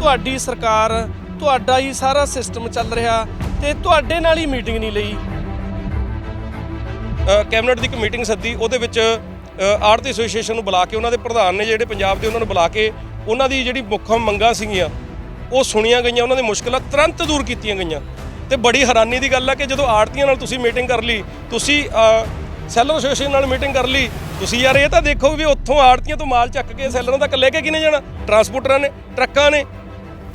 ਤੁਹਾਡੀ ਸਰਕਾਰ, ਤੁਹਾਡਾ ਹੀ ਸਾਰਾ ਸਿਸਟਮ ਚੱਲ ਰਿਹਾ ਤੇ ਤੁਹਾਡੇ ਨਾਲ ਹੀ ਮੀਟਿੰਗ ਨਹੀਂ ਲਈ। ਕੈਬਨਿਟ ਦੀ ਇੱਕ ਮੀਟਿੰਗ ਸੱਦੀ, ਉਹਦੇ ਵਿੱਚ ਆੜਤੀ ਐਸੋਸੀਏਸ਼ਨ ਨੂੰ ਬੁਲਾ ਕੇ, ਉਹਨਾਂ ਦੇ ਪ੍ਰਧਾਨ ਨੇ ਜਿਹੜੇ ਪੰਜਾਬ ਦੇ ਉਹਨਾਂ ਨੂੰ ਬੁਲਾ ਕੇ, ਉਹਨਾਂ ਦੀ ਜਿਹੜੀ ਮੁੱਖ ਮੰਗਾਂ ਸੀਗੀਆਂ, ਉਹ ਸੁਣੀਆਂ ਗਈਆਂ, ਉਹਨਾਂ ਦੀ ਮੁਸ਼ਕਲਾਂ ਤੁਰੰਤ ਦੂਰ ਕੀਤੀਆਂ ਗਈਆਂ। ਤੇ ਬੜੀ ਹੈਰਾਨੀ ਦੀ ਗੱਲ ਹੈ ਕਿ ਜਦੋਂ ਆੜਤੀਆਂ ਨਾਲ ਤੁਸੀਂ ਮੀਟਿੰਗ ਕਰ ਲਈ, ਤੁਸੀਂ ਸੈਲਰ ਐਸੋਸੀਏਸ਼ਨ ਨਾਲ ਮੀਟਿੰਗ ਕਰ ਲਈ, ਤੁਸੀਂ ਯਾਰ ਇਹ ਤਾਂ ਦੇਖੋ ਵੀ ਉੱਥੋਂ ਆੜਤੀਆਂ ਤੋਂ ਮਾਲ ਚੱਕ ਕੇ ਸੈਲਰਾਂ ਤੱਕ ਲੈ ਕੇ ਕਿਨੇ ਜਾਣਾ? ਟਰਾਂਸਪੋਰਟਰਾਂ ਨੇ, ਟਰੱਕਾਂ ਨੇ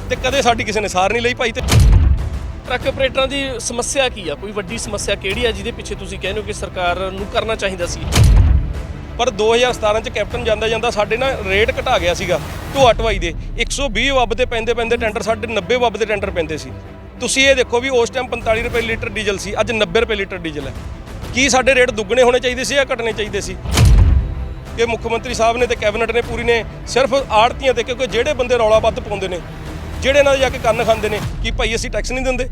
ਤੇ ਕਦੇ ਸਾਡੀ ਕਿਸੇ ਨੇ ਸਾਰ ਨਹੀਂ ਲਈ ਭਾਈ ਤੇ ਟਰੱਕ ਆਪਰੇਟਰਾਂ ਦੀ ਸਮੱਸਿਆ ਕੀ ਆ? ਕੋਈ ਵੱਡੀ ਸਮੱਸਿਆ ਕਿਹੜੀ ਆ ਜਿਹਦੇ ਪਿੱਛੇ ਤੁਸੀਂ ਕਹਿੰਦੇ ਹੋ ਕਿ ਸਰਕਾਰ ਨੂੰ ਕਰਨਾ ਚਾਹੀਦਾ ਸੀ? ਪਰ 2017 ਚ ਕੈਪਟਨ ਜਾਂਦਾ ਜਾਂਦਾ ਸਾਡੇ ਨਾਲ ਰੇਟ ਘਟਾ ਗਿਆ ਸੀਗਾ ਢੋਆ ਢਵਾਈ ਦੇ। 120 ਵੱਬ ਦੇ ਪੈਂਦੇ ਪੈਂਦੇ ਟੈਂਡਰ ਸਾਡੇ 90 ਵੱਬ ਦੇ ਟੈਂਡਰ ਪੈਂਦੇ ਸੀ। ਤੁਸੀਂ ਇਹ ਦੇਖੋ ਵੀ ਉਸ ਟਾਈਮ 45 ਰੁਪਏ ਲੀਟਰ ਡੀਜ਼ਲ ਸੀ ਅੱਜ 90 ਰੁਪਏ ਲੀਟਰ ਡੀਜ਼ਲ ਹੈ। ਕੀ ਸਾਡੇ ਰੇਟ ਦੁੱਗਣੇ ਹੋਣੇ ਚਾਹੀਦੇ ਸੀ ਜਾਂ ਘਟਣੇ ਚਾਹੀਦੇ ਸੀ? ਕਿ ਮੁੱਖ ਮੰਤਰੀ ਸਾਹਿਬ ਨੇ ਤੇ ਕੈਬਨਿਟ ਨੇ ਪੂਰੀ ਨੇ ਸਿਰਫ ਆੜਤੀਆਂ ਤੇ ਕਿਉਂਕਿ ਜਿਹੜੇ ਬੰਦੇ ਰੌਲਾ ਵੱਧ ਪਾਉਂਦੇ ਨੇ ਜਿਹੜੇ ਨਾਲ ਜਾ ਕੇ ਕੰਨ ਖਾਂਦੇ ਨੇ ਕਿ ਭਾਈ ਅਸੀਂ ਟੈਕਸ ਨਹੀਂ ਦਿੰਦੇ?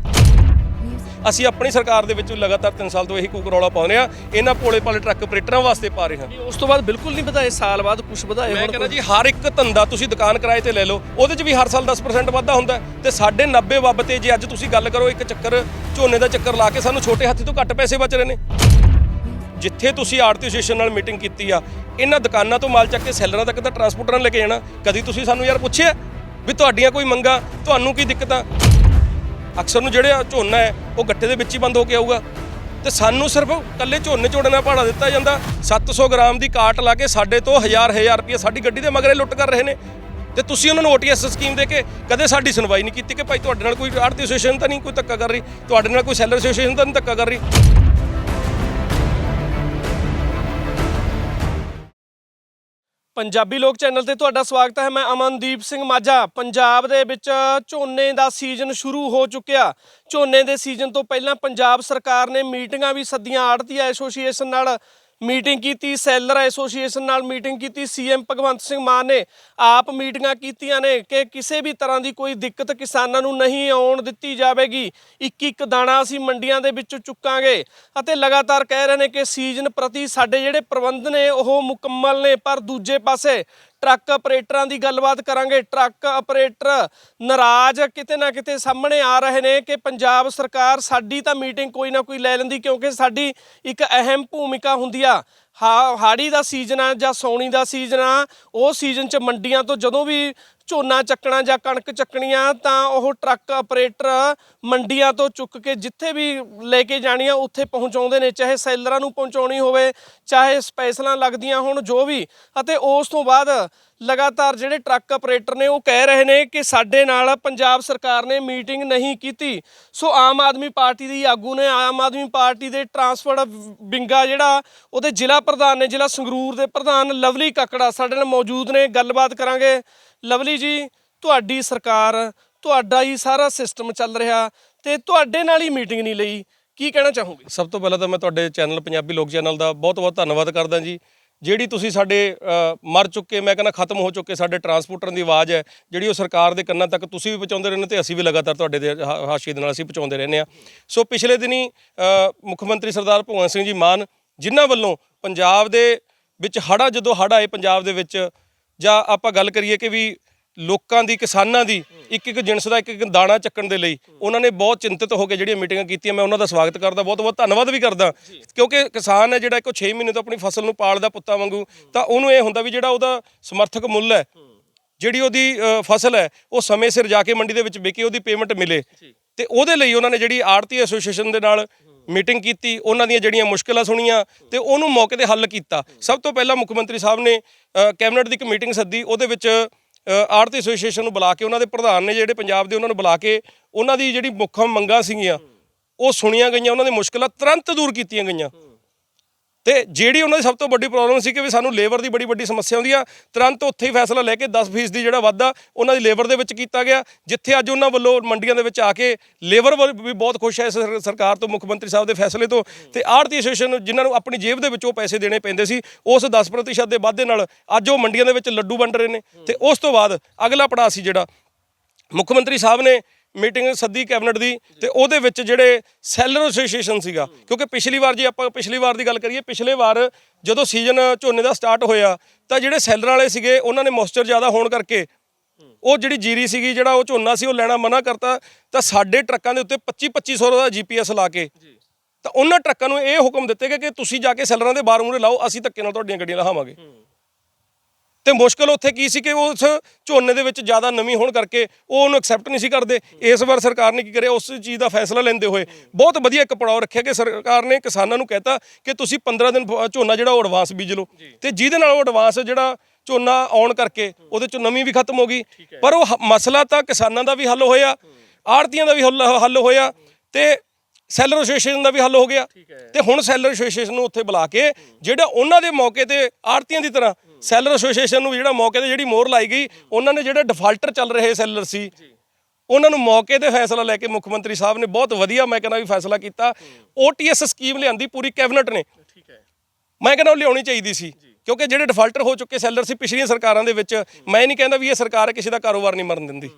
ਅਸੀਂ ਆਪਣੀ ਸਰਕਾਰ ਦੇ ਵਿੱਚ ਲਗਾਤਾਰ 3 ਸਾਲ ਤੋਂ ਇਹੀ ਕੂਕ ਰੌਲਾ ਪਾਉਂਦੇ ਆ ਇਹਨਾਂ ਭੋਲੇ ਭਾਲੇ ਟਰੱਕ ਆਪਰੇਟਰਾਂ ਵਾਸਤੇ ਪਾ ਰਹੇ ਹਾਂ। ਉਸ ਤੋਂ ਬਾਅਦ ਬਿਲਕੁਲ ਨਹੀਂ ਵਧਾਏ ਸਾਲ ਬਾਅਦ ਕੁਝ ਵਧਾਏ ਮੈਂ ਕਹਿੰਦਾ ਜੀ ਹਰ ਇੱਕ ਧੰਦਾ ਤੁਸੀਂ ਦੁਕਾਨ ਕਿਰਾਏ ਤੇ ਲੈ ਲਓ ਉਹਦੇ 'ਚ ਵੀ ਹਰ ਸਾਲ 10% ਵਾਧਾ ਹੁੰਦਾ ਤੇ ਸਾਡੇ 90 ਵੱਬ ਤੇ ਜੇ ਅੱਜ ਤੁਸੀਂ ਗੱਲ ਕਰੋ ਇੱਕ ਚੱਕਰ ਝੋਨੇ ਦਾ ਚੱਕਰ ਲਾ ਕੇ ਸਾਨੂੰ ਛੋਟੇ ਹਾਥੀ ਤੋਂ ਘੱਟ ਪੈਸੇ ਬਚ ਰਹੇ ਨੇ। ਜਿੱਥੇ ਤੁਸੀਂ ਆੜਤੀ ਐਸੋਸੀਏਸ਼ਨ ਨਾਲ ਮੀਟਿੰਗ ਕੀਤੀ ਆ ਇਹਨਾਂ ਦੁਕਾਨਾਂ ਤੋਂ ਮਾਲ ਚੱਕ ਕੇ ਸੈਲਰਾਂ ਤੱਕ ਤਾਂ ਟਰਾਂਸਪੋਰਟਰਾਂ ਲੈ ਕੇ ਜਾਣਾ। ਕਦੀ ਤੁਸੀਂ ਸਾਨੂੰ ਯਾਰ ਪੁੱਛਿਆ? ਵੀ ਤੁਹਾਡੀਆਂ ਕੋਈ ਮੰਗਾਂ, ਤੁਹਾਨੂੰ ਕੀ ਦਿੱਕਤਾਂ? ਅਕਸਰ ਨੂੰ ਜਿਹੜੇ ਝੋਨਾ ਹੈ, ਉਹ ਗੱਟੇ ਦੇ ਵਿੱਚ ਹੀ ਬੰਦ ਹੋ ਕੇ ਆਊਗਾ। ਤੇ ਸਾਨੂੰ ਸਿਰਫ ਕੱਲੇ ਝੋਨੇ ਝੋੜੇ ਨਾਲ ਭਾੜਾ ਦਿੱਤਾ ਜਾਂਦਾ। 700 ਗ੍ਰਾਮ ਦੀ ਕਾਟ ਲਾ ਕੇ ਸਾਡੇ ਤੋਂ ਹਜ਼ਾਰ ਹਜ਼ਾਰ ਰੁਪਏ ਸਾਡੀ ਗੱਡੀ ਦੇ ਮਗਰੇ ਲੁੱਟ ਕਰ ਰਹੇ ਨੇ। ਤੇ ਤੁਸੀਂ ਉਹਨਾਂ ਨੂੰ ਓਟੀਐਸ ਸਕੀਮ ਦੇ ਕੇ ਕਦੇ ਸਾਡੀ ਸੁਣਵਾਈ ਨਹੀਂ ਕੀਤੀ ਕਿ ਭਾਈ ਤੁਹਾਡੇ ਨਾਲ ਕੋਈ ਆੜਤੀ ਐਸੋਸੀਏਸ਼ਨ ਤਾਂ ਨਹੀਂ ਕੋਈ ਧੱਕਾ ਕਰ ਰਹੀ? ਤੁਹਾਡੇ ਨਾਲ ਕੋਈ ਸੈਲਰ ਐਸੋਸੀਏਸ਼ਨ ਤਾਂ ਨਹੀਂ ਧੱਕਾ ਕਰ ਰਹੀ? ਪੰਜਾਬੀ ਲੋਕ ਚੈਨਲ ਤੇ ਤੁਹਾਡਾ ਸਵਾਗਤ ਹੈ। ਮੈਂ ਅਮਨਦੀਪ ਸਿੰਘ ਮਾਝਾ। ਪੰਜਾਬ ਦੇ ਵਿੱਚ ਝੋਨੇ ਦਾ ਸੀਜ਼ਨ ਸ਼ੁਰੂ ਹੋ ਚੁੱਕਿਆ। ਝੋਨੇ ਦੇ ਸੀਜ਼ਨ ਤੋਂ ਪਹਿਲਾਂ ਪੰਜਾਬ ਸਰਕਾਰ ਨੇ ਮੀਟਿੰਗਾਂ ਵੀ ਸੱਦੀਆਂ। ਆੜਤੀਆ ਐਸੋਸੀਏਸ਼ਨ ਨਾਲ ਮੀਟਿੰਗ ਕੀਤੀ, ਸੈਲਰ ਐਸੋਸੀਏਸ਼ਨ ਨਾਲ ਮੀਟਿੰਗ ਕੀਤੀ, ਸੀਐਮ ਭਗਵੰਤ ਸਿੰਘ ਮਾਨ ਨੇ ਆਪ ਮੀਟਿੰਗਾਂ ਕੀਤੀਆਂ ਨੇ ਕਿ ਕਿਸੇ ਵੀ ਤਰ੍ਹਾਂ ਦੀ ਕੋਈ ਦਿੱਕਤ ਕਿਸਾਨਾਂ ਨੂੰ ਨਹੀਂ ਆਉਣ ਦਿੱਤੀ ਜਾਵੇਗੀ। ਇੱਕ ਇੱਕ ਦਾਣਾ ਅਸੀਂ ਮੰਡੀਆਂ ਦੇ ਵਿੱਚੋਂ ਚੁੱਕਾਂਗੇ ਅਤੇ ਲਗਾਤਾਰ ਕਹਿ ਰਹੇ ਨੇ ਕਿ ਸੀਜ਼ਨ ਪ੍ਰਤੀ ਸਾਡੇ ਜਿਹੜੇ ਪ੍ਰਬੰਧ ਨੇ ਉਹ ਮੁਕੰਮਲ ਨੇ, ਪਰ ਦੂਜੇ ਪਾਸੇ ਟਰੱਕ ਆਪਰੇਟਰਾਂ ਦੀ ਗੱਲਬਾਤ ਕਰਾਂਗੇ। ਟਰੱਕ ਆਪਰੇਟਰ ਨਾਰਾਜ਼ ਕਿਤੇ ਨਾ ਕਿਤੇ ਸਾਹਮਣੇ ਆ ਰਹੇ ਨੇ ਕਿ ਪੰਜਾਬ ਸਰਕਾਰ ਸਾਡੀ ਤਾਂ ਮੀਟਿੰਗ ਕੋਈ ਨਾ ਕੋਈ ਲੈ ਲੈਂਦੀ ਕਿਉਂਕਿ ਸਾਡੀ ਇੱਕ ਅਹਿਮ ਭੂਮਿਕਾ ਹੁੰਦੀ ਆ। ਹਾ, ਹਾੜੀ ਦਾ ਸੀਜ਼ਨ ਆ ਜਾਂ ਸੌਣੀ ਦਾ ਸੀਜ਼ਨ ਆ, ਉਹ ਸੀਜ਼ਨ 'ਚ ਮੰਡੀਆਂ ਤੋਂ ਜਦੋਂ ਵੀ ਝੋਨਾ ਚੱਕਣਾ ਜਾਂ ਕਣਕ ਚੱਕਣੀਆਂ, ਤਾਂ ਉਹ ਟਰੱਕ ਆਪਰੇਟਰ ਮੰਡੀਆਂ ਤੋਂ ਚੁੱਕ ਕੇ ਜਿੱਥੇ ਵੀ ਲੈ ਕੇ ਜਾਣੀਆਂ, ਉੱਥੇ ਪਹੁੰਚਾਉਂਦੇ ਨੇ, ਚਾਹੇ ਸੈਲਰਾਂ ਨੂੰ ਪਹੁੰਚਾਉਣੀ ਹੋਵੇ, ਚਾਹੇ ਸਪੈਸ਼ਲਾਂ ਲੱਗਦੀਆਂ ਹੋਣ, ਜੋ ਵੀ। ਅਤੇ ਉਸ ਤੋਂ ਬਾਅਦ ਲਗਾਤਾਰ ਜਿਹੜੇ ਟਰੱਕ ਆਪਰੇਟਰ ਨੇ, ਉਹ ਕਹਿ ਰਹੇ ਨੇ ਕਿ ਸਾਡੇ ਨਾਲ ਪੰਜਾਬ ਸਰਕਾਰ ਨੇ ਮੀਟਿੰਗ ਨਹੀਂ ਕੀਤੀ। ਸੋ ਆਮ ਆਦਮੀ ਪਾਰਟੀ ਦੀ ਆਗੂ ਨੇ, ਆਮ ਆਦਮੀ ਪਾਰਟੀ ਦੇ ਟਰਾਂਸਪੋਰਟ ਬਿੰਗਾ ਜਿਹੜਾ, ਉਹਦੇ ਜ਼ਿਲ੍ਹਾ ਪ੍ਰਧਾਨ ਨੇ, ਜ਼ਿਲ੍ਹਾ ਸੰਗਰੂਰ ਦੇ ਪ੍ਰਧਾਨ ਲਵਲੀ ਕੱਕੜਾ ਸਾਡੇ ਨਾਲ ਮੌਜੂਦ ਨੇ, ਗੱਲਬਾਤ ਕਰਾਂਗੇ। ਲਵਲੀ ਜੀ, ਤੁਹਾਡੀ ਸਰਕਾਰ, ਤੁਹਾਡਾ ਹੀ ਸਾਰਾ ਸਿਸਟਮ ਚੱਲ ਰਿਹਾ ਤੇ ਤੁਹਾਡੇ ਨਾਲ ਹੀ ਮੀਟਿੰਗ ਨਹੀਂ ਲਈ। ਕੀ ਕਹਿਣਾ ਚਾਹੋਗੇ? ਸਭ ਤੋਂ ਪਹਿਲਾਂ ਤਾਂ ਮੈਂ ਤੁਹਾਡੇ ਚੈਨਲ ਪੰਜਾਬੀ ਲੋਕ ਚੈਨਲ ਦਾ ਬਹੁਤ ਬਹੁਤ ਧੰਨਵਾਦ ਕਰਦਾ ਜੀ। ਜਿਹੜੀ ਤੁਸੀਂ ਸਾਡੇ ਮਰ ਚੁੱਕੇ, ਮੈਂ ਕਹਿੰਦਾ ਖਤਮ ਹੋ ਚੁੱਕੇ ਸਾਡੇ ਟਰਾਂਸਪੋਰਟਰਾਂ ਦੀ ਆਵਾਜ਼ ਹੈ, ਜਿਹੜੀ ਉਹ ਸਰਕਾਰ ਦੇ ਕੰਨਾਂ ਤੱਕ ਤੁਸੀਂ ਵੀ ਪਹੁੰਚਾਉਂਦੇ ਰਹਿੰਦੇ ਤੇ ਅਸੀਂ ਵੀ ਲਗਾਤਾਰ ਤੁਹਾਡੇ ਦੇ ਹਾ- ਹਾਸ਼ੀਏ ਦੇ ਨਾਲ ਅਸੀਂ ਪਹੁੰਚਾਉਂਦੇ ਰਹਿੰਦੇ ਆ ਸੋ ਪਿਛਲੇ ਦਿਨੀ ਮੁੱਖ ਮੰਤਰੀ ਸਰਦਾਰ ਭਗਵੰਤ ਸਿੰਘ ਜੀ ਮਾਨ, ਜਿਨ੍ਹਾਂ ਵੱਲੋਂ ਪੰਜਾਬ ਦੇ ਵਿੱਚ ਹੜਾ ਜਦੋਂ ਹੜ ਆਏ ਪੰਜਾਬ ਦੇ ਵਿੱਚ ਜਾਂ ਆਪਾਂ ਗੱਲ ਕਰੀਏ ਕਿ ਵੀ ਲੋਕਾਂ ਦੀ ਕਿਸਾਨਾਂ ਦੀ ਇੱਕ ਇੱਕ ਜਿਣਸ ਦਾ ਇੱਕ ਇੱਕ ਦਾਣਾ ਚੱਕਣ ਦੇ ਲਈ ਉਹਨਾਂ ਨੇ ਬਹੁਤ ਚਿੰਤਿਤ ਹੋ ਕੇ ਜਿਹੜੀਆਂ ਮੀਟਿੰਗਾਂ ਕੀਤੀਆਂ ਮੈਂ ਉਹਨਾਂ ਦਾ ਸਵਾਗਤ ਕਰਦਾ ਬਹੁਤ ਬਹੁਤ ਧੰਨਵਾਦ ਵੀ ਕਰਦਾ। ਕਿਉਂਕਿ ਕਿਸਾਨ ਹੈ ਜਿਹੜਾ ਇੱਕੋ 6 ਮਹੀਨੇ ਤੋਂ ਆਪਣੀ ਫਸਲ ਨੂੰ ਪਾਲਦਾ ਪੁੱਤਾਂ ਵਾਂਗੂ ਤਾਂ ਉਹਨੂੰ ਇਹ ਹੁੰਦਾ ਵੀ ਜਿਹੜਾ ਉਹਦਾ ਸਮਰਥਕ ਮੁੱਲ ਹੈ ਜਿਹੜੀ ਉਹਦੀ ਫਸਲ ਹੈ ਉਹ ਸਮੇਂ ਸਿਰ ਜਾ ਕੇ ਮੰਡੀ ਦੇ ਵਿੱਚ ਵਿਕੇ ਉਹਦੀ ਪੇਮੈਂਟ ਮਿਲੇ। ਤੇ ਉਹਦੇ ਲਈ ਉਹਨਾਂ ਨੇ ਜਿਹੜੀ ਆੜਤੀ ਐਸੋਸੀਏਸ਼ਨ ਦੇ ਨਾਲ ਮੀਟਿੰਗ ਕੀਤੀ, ਉਹਨਾਂ ਦੀਆਂ ਜਿਹੜੀਆਂ ਮੁਸ਼ਕਲਾਂ ਸੁਣੀਆਂ ਤੇ ਉਹਨੂੰ ਮੌਕੇ ਤੇ ਹੱਲ ਕੀਤਾ। ਸਭ ਤੋਂ ਪਹਿਲਾਂ ਮੁੱਖ ਮੰਤਰੀ ਸਾਹਿਬ ਨੇ ਕੈਬਨਿਟ ਦੀ ਇੱਕ ਮੀਟਿੰਗ ਸੱਦੀ, ਉਹਦੇ ਵਿੱਚ ਆਰਟ ਐਸੋਸੀਏਸ਼ਨ ਨੂੰ ਬੁਲਾ ਕੇ ਉਹਨਾਂ ਦੇ ਪ੍ਰਧਾਨ ਨੇ ਜਿਹੜੇ ਪੰਜਾਬ ਦੇ ਉਹਨਾਂ ਨੂੰ ਬੁਲਾ ਕੇ ਉਹਨਾਂ ਦੀ ਜਿਹੜੀ ਮੁੱਖ ਮੰਗਾਂ ਸੀਗੀਆਂ, ਉਹ ਸੁਣੀਆਂ ਗਈਆਂ, ਉਹਨਾਂ ਦੀ ਮੁਸ਼ਕਲਾਂ ਤੁਰੰਤ ਦੂਰ ਕੀਤੀਆਂ ਗਈਆਂ। ਤੇ ਜਿਹੜੀ ਉਹਨਾਂ ਦੀ ਸਭ ਤੋਂ ਵੱਡੀ ਪ੍ਰੋਬਲਮ ਸੀ ਕਿ ਵੀ ਸਾਨੂੰ ਲੇਬਰ ਦੀ ਬੜੀ ਵੱਡੀ ਸਮੱਸਿਆ ਆਉਂਦੀ ਆ। ਤੁਰੰਤ ਉੱਥੇ ਹੀ ਫੈਸਲਾ ਲੈ ਕੇ 10% ਦੀ ਜਿਹੜਾ ਵਾਧਾ ਉਹਨਾਂ ਦੀ ਲੇਬਰ ਦੇ ਵਿੱਚ ਕੀਤਾ ਗਿਆ। ਜਿੱਥੇ ਅੱਜ ਉਹਨਾਂ ਵੱਲੋਂ ਮੰਡੀਆਂ ਦੇ ਵਿੱਚ ਆ ਕੇ ਲੇਬਰ ਵੀ ਬਹੁਤ ਖੁਸ਼ ਹੈ ਇਸ ਸਰਕਾਰ ਤੋਂ, ਮੁੱਖ ਮੰਤਰੀ ਸਾਹਿਬ ਦੇ ਫੈਸਲੇ ਤੋਂ। ਤੇ ਆੜਤੀ ਐਸੋਸੀਏਸ਼ਨ ਜਿਨ੍ਹਾਂ ਨੂੰ ਆਪਣੀ ਜੇਬ ਦੇ ਵਿੱਚੋਂ ਪੈਸੇ ਦੇਣੇ ਪੈਂਦੇ ਸੀ, ਉਸ 10% ਦੇ ਵਾਧੇ ਨਾਲ ਅੱਜ ਉਹ ਮੰਡੀਆਂ ਦੇ ਵਿੱਚ ਲੱਡੂ ਵੰਡ ਰਹੇ ਨੇ। ਤੇ ਉਸ ਤੋਂ ਬਾਅਦ ਅਗਲਾ ਪੜਾਅ ਸੀ ਜਿਹੜਾ। ਮੁੱਖ ਮੰਤਰੀ ਸਾਹਿਬ ਨੇ ਮੀਟਿੰਗ ਸੱਦੀ ਕੈਬਨਿਟ ਦੀ ਤੇ ਉਹਦੇ ਵਿੱਚ ਜਿਹੜੇ ਸੈਲਰ ਐਸੋਸੀਏਸ਼ਨ ਸੀਗਾ ਕਿਉਂਕਿ ਪਿਛਲੀ ਵਾਰ ਜੇ ਆਪਾਂ ਪਿਛਲੀ ਵਾਰ ਦੀ ਗੱਲ ਕਰੀਏ ਪਿਛਲੇ ਵਾਰ ਜਦੋਂ ਸੀਜ਼ਨ ਝੋਨੇ ਦਾ ਸਟਾਰਟ ਹੋਇਆ ਤਾਂ ਜਿਹੜੇ ਸੈਲਰ ਵਾਲੇ ਸੀਗੇ ਉਹਨਾਂ ਨੇ ਮੋਇਸਚਰ ਜ਼ਿਆਦਾ ਹੋਣ ਕਰਕੇ ਉਹ ਜਿਹੜੀ ਜੀਰੀ ਸੀਗੀ ਜਿਹੜਾ ਉਹ ਝੋਨਾ ਸੀ ਉਹ ਲੈਣਾ ਮਨਾ ਕਰਤਾ ਤਾਂ ਸਾਡੇ ਟਰੱਕਾਂ ਦੇ ਉੱਤੇ 25 2500 ਦਾ ਜੀਪੀਐਸ ਲਾ ਕੇ ਤਾਂ ਉਹਨਾਂ ਟਰੱਕਾਂ ਨੂੰ ਇਹ ਹੁਕਮ ਦਿੱਤੇ ਗਏ ਕਿ ਤੁਸੀਂ ਜਾ ਕੇ ਸੈਲਰਾਂ ਦੇ ਬਾਹਰ ਮੂਰੇ ਲਾਓ ਅਸੀਂ ਧੱਕੇ ਨਾਲ ਤੁਹਾਡੀਆਂ ਗੱਡੀਆਂ ਲਹਾਵਾਂਗੇ। ਤੇ ਮੁਸ਼ਕਲ ਉੱਥੇ ਕੀ ਸੀ ਕਿ ਉਸ ਝੋਨੇ ਦੇ ਵਿੱਚ ਜ਼ਿਆਦਾ ਨਮੀ ਹੋਣ ਕਰਕੇ ਉਹ ਉਹਨੂੰ ਐਕਸੈਪਟ ਨਹੀਂ ਸੀ ਕਰਦੇ। ਇਸ ਵਾਰ ਸਰਕਾਰ ਨੇ ਕੀ ਕਰਿਆ? ਉਸ ਚੀਜ਼ ਦਾ ਫੈਸਲਾ ਲੈਂਦੇ ਹੋਏ ਬਹੁਤ ਵਧੀਆ ਇੱਕ ਪੜਾਅ ਰੱਖਿਆ ਕਿ ਸਰਕਾਰ ਨੇ ਕਿਸਾਨਾਂ ਨੂੰ ਕਹਿਤਾ ਕਿ ਤੁਸੀਂ 15 ਦਿਨ ਝੋਨਾ ਜਿਹੜਾ ਉਹ ਐਡਵਾਂਸ ਬੀਜ ਲਓ। ਤੇ ਜਿਹਦੇ ਨਾਲ ਉਹ ਐਡਵਾਂਸ ਜਿਹੜਾ ਝੋਨਾ ਆਉਣ ਕਰਕੇ ਉਹਦੇ ਚ ਨਮੀ ਵੀ ਖਤਮ ਹੋ ਗਈ। ਪਰ ਉਹ ਮਸਲਾ ਤਾਂ ਕਿਸਾਨਾਂ ਦਾ ਵੀ ਹੱਲ ਹੋਇਆ ਆੜਤੀਆਂ ਦਾ ਵੀ ਹੱਲ ਹੱਲ ਹੋਇਆ ਤੇ ਸੈਲਰ ਐਸੋਸੀਏਸ਼ਨ ਦਾ ਵੀ ਹੱਲ ਹੋ ਗਿਆ। ਤੇ ਹੁਣ ਸੈਲਰ ਐਸੋਸੀਏਸ਼ਨ ਨੂੰ ਉੱਥੇ ਬੁਲਾ ਕੇ ਜਿਹੜਾ ਉਹਨਾਂ ਦੇ ਮੌਕੇ ਤੇ ਆੜਤੀਆਂ ਦੀ ਤਰ੍ਹਾਂ ਸੈਲਰ ਐਸੋਸੀਏਸ਼ਨ ਨੂੰ ਜਿਹੜਾ ਮੌਕੇ ਤੇ ਜਿਹੜੀ ਮੋਹਰ ਲਾਈ ਗਈ ਉਹਨਾਂ ਨੇ ਜਿਹੜੇ ਡਿਫਾਲਟਰ ਚੱਲ ਰਹੇ ਸੈਲਰ ਸੀ ਉਹਨਾਂ ਨੂੰ ਮੌਕੇ ਤੇ ਫੈਸਲਾ ਲੈ ਕੇ ਮੁੱਖ ਮੰਤਰੀ ਸਾਹਿਬ ਨੇ ਬਹੁਤ ਵਧੀਆ ਮੈਂ ਕਹਿੰਦਾ ਵੀ ਫੈਸਲਾ ਕੀਤਾ। ਓਟੀਐਸ ਸਕੀਮ ਲਿਆਂਦੀ ਪੂਰੀ ਕੈਬਨਿਟ ਨੇ। ਠੀਕ ਹੈ। ਮੈਂ ਕਹਿੰਦਾ ਉਹ ਲਿਆਉਣੀ ਚਾਹੀਦੀ ਸੀ ਕਿਉਂਕਿ ਜਿਹੜੇ ਡਿਫਾਲਟਰ ਹੋ ਚੁੱਕੇ ਸੈਲਰ ਸੀ ਪਿਛਲੀਆਂ ਸਰਕਾਰਾਂ ਦੇ ਵਿੱਚ ਮੈਂ ਨਹੀਂ ਕਹਿੰਦਾ ਵੀ ਇਹ ਸਰਕਾਰ ਕਿਸੇ ਦਾ ਕਾਰੋਬਾਰ ਨਹੀਂ ਮਰਨ ਦਿੰਦੀ।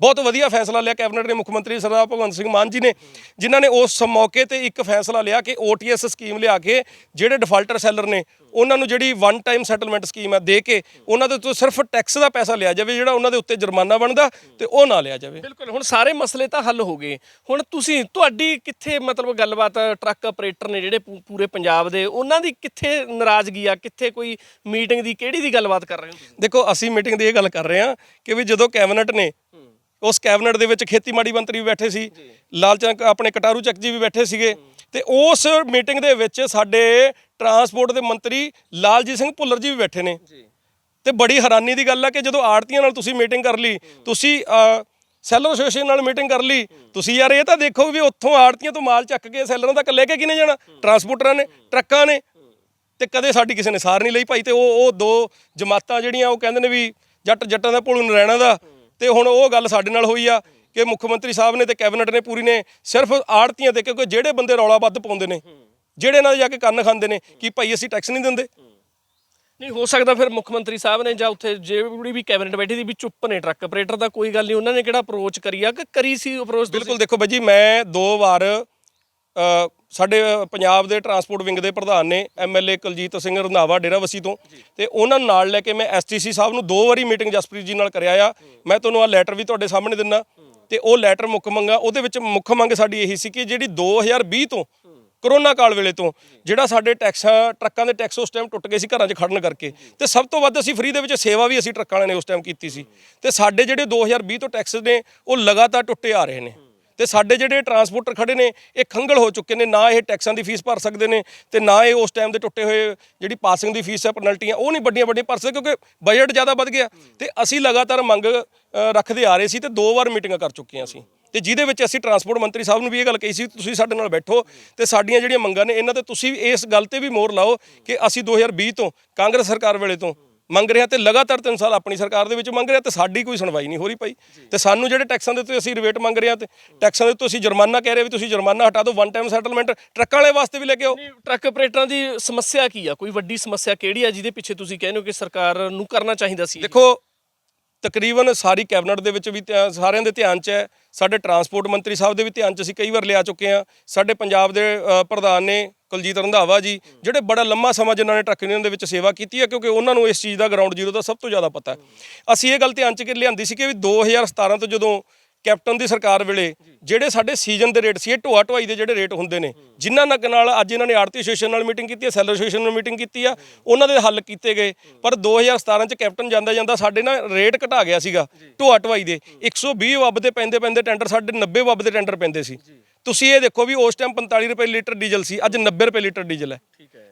ਬਹੁਤ ਵਧੀਆ ਫੈਸਲਾ ਲਿਆ ਕੈਬਨਿਟ ਨੇ ਮੁੱਖ ਮੰਤਰੀ ਸਰਦਾਰ ਭਗਵੰਤ ਸਿੰਘ ਮਾਨ ਜੀ ਨੇ ਜਿਨ੍ਹਾਂ ਨੇ ਉਸ ਮੌਕੇ ਤੇ ਇੱਕ ਫੈਸਲਾ ਲਿਆ ਕਿ ਓਟੀਐਸ ਸਕੀਮ ਲਿਆ ਕੇ ਜਿਹੜੇ ਡਿਫਾਲਟਰ ਸੈਲਰ ਨੇ ਉਹਨਾਂ ਨੂੰ ਜਿਹੜੀ ਵਨ ਟਾਈਮ ਸੈਟਲਮੈਂਟ ਸਕੀਮ ਹੈ ਦੇ ਕੇ ਉਹਨਾਂ ਦੇ ਤੋਂ ਸਿਰਫ ਟੈਕਸ ਦਾ ਪੈਸਾ ਲਿਆ ਜਾਵੇ ਜਿਹੜਾ ਉਹਨਾਂ ਦੇ ਉੱਤੇ ਜੁਰਮਾਨਾ ਬਣਦਾ ਤੇ ਉਹ ਨਾ ਲਿਆ ਜਾਵੇ। ਬਿਲਕੁਲ ਹੁਣ ਸਾਰੇ ਮਸਲੇ ਤਾਂ ਹੱਲ ਹੋ ਗਏ। ਹੁਣ ਤੁਸੀਂ ਤੁਹਾਡੀ ਕਿੱਥੇ ਮਤਲਬ ਗੱਲਬਾਤ ਟਰੱਕ ਆਪਰੇਟਰ ਨੇ ਜਿਹੜੇ ਪੂਰੇ ਪੰਜਾਬ ਦੇ ਉਹਨਾਂ ਦੀ ਕਿੱਥੇ ਨਾਰਾਜ਼ਗੀ ਆ? ਕਿੱਥੇ ਕੋਈ ਮੀਟਿੰਗ ਦੀ ਕਿਹੜੀ ਦੀ ਗੱਲਬਾਤ ਕਰ ਰਹੇ ਹੋ ਦੇਖੋ ਅਸੀਂ ਮੀਟਿੰਗ ਦੀ ਇਹ ਗੱਲ ਕਰ ਰਹੇ ਹਾਂ ਕਿ ਵੀ ਜਦੋਂ ਕੈਬਨਿਟ ਨੇ ਉਸ ਕੈਬਨਿਟ ਦੇ ਵਿੱਚ ਖੇਤੀਬਾੜੀ ਮੰਤਰੀ ਵੀ ਬੈਠੇ ਸੀ ਲਾਲਚੰਦ ਆਪਣੇ ਕਟਾਰੂ ਚੱਕ ਜੀ ਵੀ ਬੈਠੇ ਸੀਗੇ। ਤੇ ਉਸ ਮੀਟਿੰਗ ਦੇ ਵਿੱਚ ਸਾਡੇ ਟਰਾਂਸਪੋਰਟ ਦੇ ਮੰਤਰੀ ਲਾਲਜੀਤ ਸਿੰਘ ਭੁੱਲਰ ਜੀ ਵੀ ਬੈਠੇ ਨੇ। ਤੇ ਬੜੀ ਹੈਰਾਨੀ ਦੀ ਗੱਲ ਹੈ ਕਿ ਜਦੋਂ ਆੜਤੀਆਂ ਨਾਲ ਤੁਸੀਂ ਮੀਟਿੰਗ ਕਰ ਲਈ ਤੁਸੀਂ ਸੈਲਰ ਐਸੋਸੀਏਸ਼ਨ ਨਾਲ ਮੀਟਿੰਗ ਕਰ ਲਈ ਤੁਸੀਂ ਯਾਰ ਇਹ ਤਾਂ ਦੇਖੋ ਵੀ ਉੱਥੋਂ ਆੜਤੀਆਂ ਤੋਂ ਮਾਲ ਚੱਕ ਕੇ ਸੈਲਰਾਂ ਤੱਕ ਲੈ ਕੇ ਕਿਨੇ ਜਾਣਾ? ਟਰਾਂਸਪੋਰਟਰਾਂ ਨੇ ਟਰੱਕਾਂ ਨੇ। ਤੇ ਕਦੇ ਸਾਡੀ ਕਿਸੇ ਨੇ ਸਾਰ ਨਹੀਂ ਲਈ ਭਾਈ ਤੇ ਉਹ ਉਹ ਦੋ ਜਮਾਤਾਂ ਜਿਹੜੀਆਂ ਉਹ ਕਹਿੰਦੇ ਨੇ ਵੀ ਜੱਟ ਜੱਟਾਂ ਦਾ ਭੋਲੂ ਨਰੈਣਾ ਦਾ ਤੇ ਹੁਣ ਉਹ ਗੱਲ ਸਾਡੇ ਨਾਲ ਹੋਈ ਆ ਕਿ ਮੁੱਖ ਮੰਤਰੀ ਸਾਹਿਬ ਨੇ ਤੇ ਕੈਬਨਿਟ ਨੇ ਪੂਰੀ ਨੇ ਸਿਰਫ ਆੜਤੀਆਂ ਤੇ ਕਿਉਂਕਿ ਜਿਹੜੇ ਬੰਦੇ ਰੌਲਾ ਵੱਧ ਪਾਉਂਦੇ ਨੇ ਜਿਹੜੇ ਇਹਨਾਂ ਦੇ ਜਾ ਕੇ ਕੰਨ ਖਾਂਦੇ ਨੇ ਕਿ ਭਾਈ ਅਸੀਂ ਟੈਕਸ ਨਹੀਂ ਦਿੰਦੇ। ਨਹੀਂ ਹੋ ਸਕਦਾ ਫਿਰ ਮੁੱਖ ਮੰਤਰੀ ਸਾਹਿਬ ਨੇ ਜਾਂ ਉੱਥੇ ਜਿਹੜੀ ਵੀ ਕੈਬਨਿਟ ਬੈਠੀ ਸੀ ਵੀ ਚੁੱਪ ਨੇ ਟਰੱਕ ਆਪਰੇਟਰ ਦਾ ਕੋਈ ਗੱਲ ਨਹੀਂ ਉਹਨਾਂ ਨੇ ਕਿਹੜਾ ਅਪਰੋਚ ਕਰੀ ਆ ਕਿ ਕਰੀ ਸੀ ਅਪਰੋਚ ਬਿਲਕੁਲ ਦੇਖੋ ਬਾਈ ਜੀ ਮੈਂ ਦੋ ਵਾਰ ਸਾਡੇ ਪੰਜਾਬ ਦੇ ਟਰਾਂਸਪੋਰਟ ਵਿੰਗ ਦੇ ਪ੍ਰਧਾਨ ਨੇ ਐਮਐਲਏ ਕੁਲਜੀਤ ਸਿੰਘ ਰੰਧਾਵਾ ਡੇਰਾਵਸੀ ਤੋਂ ਤੇ ਉਹਨਾਂ ਨਾਲ ਲੈ ਕੇ ਮੈਂ ਐਸਟੀਸੀ ਸਾਹਿਬ ਨੂੰ ਦੋ ਵਾਰੀ ਮੀਟਿੰਗ ਜਸਪ੍ਰੀਤ ਜੀ ਨਾਲ ਕਰਿਆ ਆ। ਮੈਂ ਤੁਹਾਨੂੰ ਆ ਲੈਟਰ ਵੀ ਤੁਹਾਡੇ ਸਾਹਮਣੇ ਦਿੰਨਾ। ਤੇ ਉਹ ਲੈਟਰ ਮੁੱਖ ਮੰਗਾ ਉਹਦੇ ਵਿੱਚ ਮੁੱਖ ਮੰਗ ਸਾਡੀ ਇਹੀ ਸੀ ਕਿ ਜਿਹੜੀ 2020 ਤੋਂ ਕਰੋਨਾ ਕਾਲ ਵੇਲੇ ਤੋਂ ਜਿਹੜਾ ਸਾਡੇ ਟੈਕਸ ਟਰੱਕਾਂ ਦੇ ਟੈਕਸ ਉਸ ਟਾਈਮ ਟੁੱਟ ਗਏ ਸੀ ਘਰਾਂ 'ਚ ਖੜਨ ਕਰਕੇ। ਤੇ ਸਭ ਤੋਂ ਵੱਧ ਅਸੀਂ ਫ੍ਰੀ ਦੇ ਵਿੱਚ ਸੇਵਾ ਵੀ ਅਸੀਂ ਟਰੱਕਾਂ ਵਾਲਿਆਂ ਨੇ ਉਸ ਟਾਈਮ ਕੀਤੀ ਸੀ। ਤੇ ਸਾਡੇ ਜਿਹੜੇ 2020 ਤੋਂ ਟੈਕਸ ਨੇ ਉਹ ਲਗਾਤਾਰ ਟੁੱਟੇ ਆ ਰਹੇ ਨੇ। ਤੇ ਸਾਡੇ ਜਿਹੜੇ ਟਰਾਂਸਪੋਰਟਰ ਖੜੇ ਨੇ, ਇਹ ਖੰਗਲ ਹੋ ਚੁੱਕੇ ਨੇ, ਨਾ ਇਹ ਟੈਕਸਾਂ ਦੀ ਫੀਸ ਭਰ ਸਕਦੇ ਨੇ ਤੇ ਨਾ ਇਹ ਉਸ ਟਾਈਮ ਦੇ ਟੁੱਟੇ ਹੋਏ ਜਿਹੜੀ ਪਾਸਿੰਗ ਦੀ ਫੀਸ ਹੈ ਪੈਨਲਟੀਆਂ ਉਹ ਨਹੀਂ ਵੱਡੀਆਂ ਵੱਡੀਆਂ ਭਰ ਸਕਦੇ ਕਿਉਂਕਿ ਬਜਟ ਜ਼ਿਆਦਾ ਵੱਧ ਗਿਆ। ਤੇ ਅਸੀਂ ਲਗਾਤਾਰ ਮੰਗ ਰੱਖਦੇ ਆ ਰਹੇ ਸੀ ਤੇ ਦੋ ਵਾਰ ਮੀਟਿੰਗਾਂ ਕਰ ਚੁੱਕੇ ਹਾਂ ਅਸੀਂ। ਤੇ ਜਿਹਦੇ ਵਿੱਚ ਅਸੀਂ ਟਰਾਂਸਪੋਰਟ ਮੰਤਰੀ ਸਾਹਿਬ ਨੂੰ ਵੀ ਇਹ ਗੱਲ ਕਹੀ ਸੀ, ਤੁਸੀਂ ਸਾਡੇ ਨਾਲ ਬੈਠੋ ਤੇ ਸਾਡੀਆਂ ਜਿਹੜੀਆਂ ਮੰਗਾਂ ਨੇ, ਇਹਨਾਂ ਤੇ ਤੁਸੀਂ ਵੀ ਇਸ ਗੱਲ ਤੇ ਵੀ ਮੋਹਰ ਲਾਓ ਕਿ ਅਸੀਂ 2020 ਤੋਂ ਕਾਂਗਰਸ ਸਰਕਾਰ ਵੇਲੇ ਤੋਂ ਮੰਗ ਰਹੇ ਤੇ ਲਗਾਤਾਰ 3 ਸਾਲ ਆਪਣੀ ਸਰਕਾਰ ਦੇ ਵਿੱਚ ਮੰਗ ਰਹੇ ਤੇ ਸਾਡੀ ਕੋਈ ਸੁਣਵਾਈ ਨਹੀਂ ਹੋ ਰਹੀ ਭਾਈ। ਤੇ ਸਾਨੂੰ ਜਿਹੜੇ ਟੈਕਸਾਂ ਦੇ ਉੱਤੇ ਅਸੀਂ ਰਿਵੇਟ ਮੰਗ ਰਹੇ ਹਾਂ ਤੇ ਟੈਕਸਾਂ ਦੇ ਉੱਤੇ ਅਸੀਂ ਜੁਰਮਾਨਾ ਕਹਿ ਰਹੇ ਵੀ ਤੁਸੀਂ ਜੁਰਮਾਨਾ ਹਟਾ ਦਿਓ ਵਨ ਟਾਈਮ ਸੈਟਲਮੈਂਟ ਟਰੱਕਾਂ ਵਾਲੇ ਵਾਸਤੇ ਵੀ ਲੈ ਕੇ ਆਓ। ਟਰੱਕ ਆਪਰੇਟਰਾਂ ਦੀ ਸਮੱਸਿਆ ਕੀ ਆ? ਕੋਈ ਵੱਡੀ ਸਮੱਸਿਆ ਕਿਹੜੀ ਆ ਜਿਹਦੇ ਪਿੱਛੇ ਤੁਸੀਂ ਕਹਿੰਦੇ ਹੋ ਕਿ ਸਰਕਾਰ ਨੂੰ ਕਰਨਾ ਚਾਹੀਦਾ ਸੀ? ਦੇਖੋ ਤਕਰੀਬਨ ਸਾਰੀ ਕੈਬਨਿਟ ਦੇ ਵਿੱਚ ਵੀ ਸਾਰਿਆਂ ਦੇ ਧਿਆਨ 'ਚ ਹੈ। ਸਾਡੇ ਟਰਾਂਸਪੋਰਟ ਮੰਤਰੀ ਸਾਹਿਬ ਦੇ ਵੀ ਧਿਆਨ 'ਚ ਅਸੀਂ ਕਈ ਵਾਰ ਲਿਆ ਚੁੱਕੇ ਹਾਂ। ਸਾਡੇ ਪੰਜਾਬ ਦੇ ਪ੍ਰਧਾਨ ਨੇ ਕੁਲਜੀਤ ਰੰਧਾਵਾ ਜੀ, ਜਿਹੜੇ ਬੜਾ ਲੰਮਾ ਸਮਾਂ ਜਿਨ੍ਹਾਂ ਨੇ ਟਰੱਕ ਯੂਨੀਅਨ ਦੇ ਵਿੱਚ ਸੇਵਾ ਕੀਤੀ ਹੈ, ਕਿਉਂਕਿ ਉਹਨਾਂ ਨੂੰ ਇਸ ਚੀਜ਼ ਦਾ ਗਰਾਊਂਡ ਜ਼ੀਰੋ ਦਾ ਸਭ ਤੋਂ ਜ਼ਿਆਦਾ ਪਤਾ ਹੈ। ਅਸੀਂ ਇਹ ਗੱਲ ਧਿਆਨ 'ਚ ਕਿ ਲਿਆਂਦੀ ਸੀ ਕਿ ਵੀ 2017 ਤੋਂ ਜਦੋਂ ਕੈਪਟਨ ਦੀ ਸਰਕਾਰ ਵੇਲੇ ਜਿਹੜੇ ਸਾਡੇ ਸੀਜ਼ਨ ਦੇ ਰੇਟ ਸੀ, ਇਹ ਢੋਆ ਢੁਆਈ ਦੇ ਜਿਹੜੇ ਰੇਟ ਹੁੰਦੇ ਨੇ, ਜਿਨ੍ਹਾਂ ਨਗ ਨਾਲ ਅੱਜ ਇਹਨਾਂ ਨੇ ਆੜਤੀ ਐਸੋਸੀਏਸ਼ਨ ਨਾਲ ਮੀਟਿੰਗ ਕੀਤੀ ਹੈ ਸੈਲਰ ਐਸੋਸੀਏਸ਼ਨ ਨਾਲ ਮੀਟਿੰਗ ਕੀਤੀ ਆ, ਉਹਨਾਂ ਦੇ ਹੱਲ ਕੀਤੇ ਗਏ। ਪਰ 2017 ਚ ਕੈਪਟਨ ਜਾਂਦਾ ਜਾਂਦਾ ਸਾਡੇ ਨਾ ਰੇਟ ਘਟਾ ਗਿਆ ਸੀਗਾ, ਢੋਆ ਢੁਆਈ ਦੇ 120 ਵੱਬ ਦੇ ਪੈਂਦੇ ਪੈਂਦੇ ਟੈਂਡਰ ਸਾਡੇ 90 ਵੱਬ ਦੇ ਟੈਂਡਰ ਪੈਂਦੇ ਸੀ। ਤੁਸੀਂ ਇਹ ਦੇਖੋ ਵੀ ਉਸ ਟਾਈਮ 45 ਰੁਪਏ ਲੀਟਰ ਡੀਜ਼ਲ ਸੀ ਅੱਜ 90 ਰੁਪਏ ਲੀਟਰ ਡੀਜ਼ਲ ਹੈ।